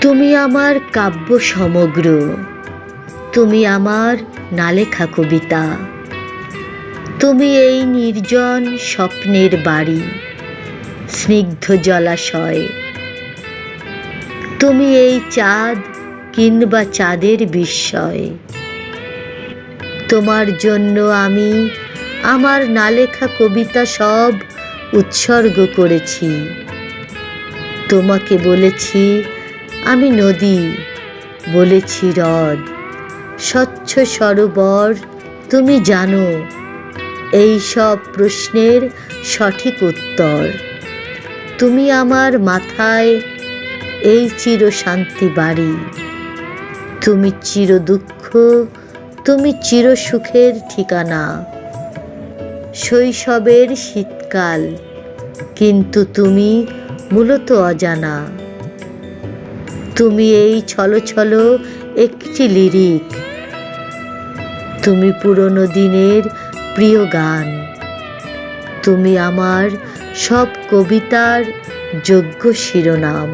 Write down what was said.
তুমি আমার কাব্য সমগ্র। তুমি আমার নালেখা কবিতা। তুমি এই নির্জন স্বপ্নের বাড়ি, স্নিগ্ধ জলাশয়। তুমি এই চাঁদ কিংবা চাঁদের বিস্ময়। তোমার জন্য আমি আমার নালেখা কবিতা সব উৎসর্গ করেছি। তোমাকে বলেছি আমি নদী, বলেছি হ্রদ। স্বচ্ছ সরোবর, তুমি জানো, এই সব প্রশ্নের সঠিক উত্তর। তুমি আমার মাথায় এই চির শান্তি বাড়ি। তুমি চির দুঃখ, তুমি চির সুখের ঠিকানা। শৈশবের শীতকাল, কিন্তু তুমি মূলত অজানা। তুমি এই ছলো ছলো একটি লিরিক। তুমি পুরনো দিনের প্রিয় গান। তুমি আমার সব কবিতার যোগ্য শিরোনাম।